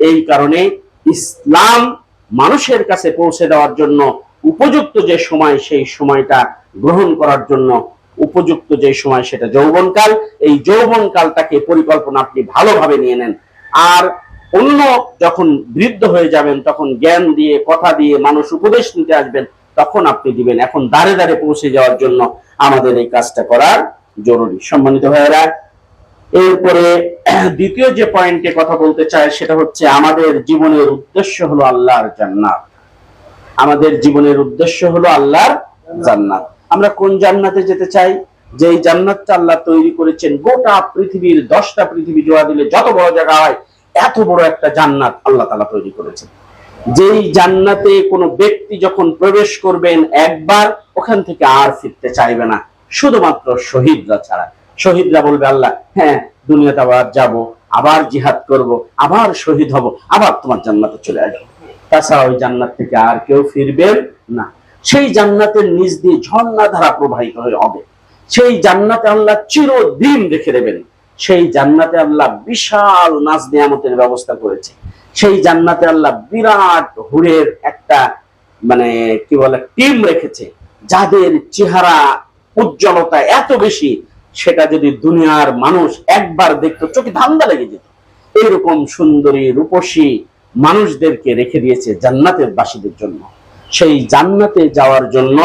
এই কারণে ইসলাম মানুষের কাছে পৌঁছে দেওয়ার জন্য উপযুক্ত যে সময়, সেই সময়টা গ্রহণ করার জন্য উপযুক্ত যে সময়, সেটা যৌবনকাল। এই যৌবনকালটাকে পরিকল্পনা আপনি ভালোভাবে নিয়ে নেন। আর অন্য যখন বৃদ্ধ হয়ে যাবেন, তখন জ্ঞান দিয়ে, কথা দিয়ে মানুষ উপদেশ নিতে আসবেন, তখন আপনি দিবেন। এখন দাঁড়ে দাঁড়ে পৌঁছে যাওয়ার জন্য আমাদের এই কাজটা করার জরুরি। সম্মানিত ভাইয়েরা এরপরে, দ্বিতীয় যে পয়েন্টে কথা বলতে চাই, সেটা হচ্ছে আমাদের জীবনের উদ্দেশ্য হলো আল্লাহর জান্নাত। আমাদের জীবনের উদ্দেশ্য হলো আল্লাহর জান্নাত। আমরা কোন জান্নাতে যেতে চাই? যে জান্নাতটা আল্লাহ তৈরি করেছেন, গোটা পৃথিবীর দশটা পৃথিবী জোড়া দিলে যত বড় জায়গা হয়, এত বড় একটা জান্নাত আল্লাহ তালা তৈরি করেছেন। যেই জান্নাতে কোনো ব্যক্তি যখন প্রবেশ করবেন, একবার ওখান থেকে আর ফিরতে চাইবে না। শুধুমাত্র শহীদরা ছাড়া। শহীদরা বলবে, আল্লাহ হ্যাঁ দুনিয়াতে আবার যাব, আবার জিহাদ করব, আবার শহীদ হব, আবার তোমার জান্নাতে চলে আসব। তাছাড়া ওই জান্নাত থেকে আর কেউ ফিরবেন না। সেই জান্নাতের নিজ দিয়ে ঝর্ণা ধারা প্রবাহিত হয়ে হবে। সেই জান্নাতে আল্লাহ চিরদিন রেখে দেবেন। সেই জান্নাতে আল্লাহ বিশাল নাজ নিয়ামতের ব্যবস্থা করেছে। সেই জান্নাতে আল্লাহ বিরাট হুরের একটা মানে কি বলে, টিম রেখেছে। যাদের চেহারা, উজ্জ্বলতা এত বেশি সেটা যদি দুনিয়ার মানুষ একবার দেখতো, চোখে ধান্দা লেগে যেত। এরকম সুন্দরী রূপসী মানুষদেরকে রেখে দিয়েছে জান্নাতের বাসীদের জন্য। সেই জান্নাতে যাওয়ার জন্য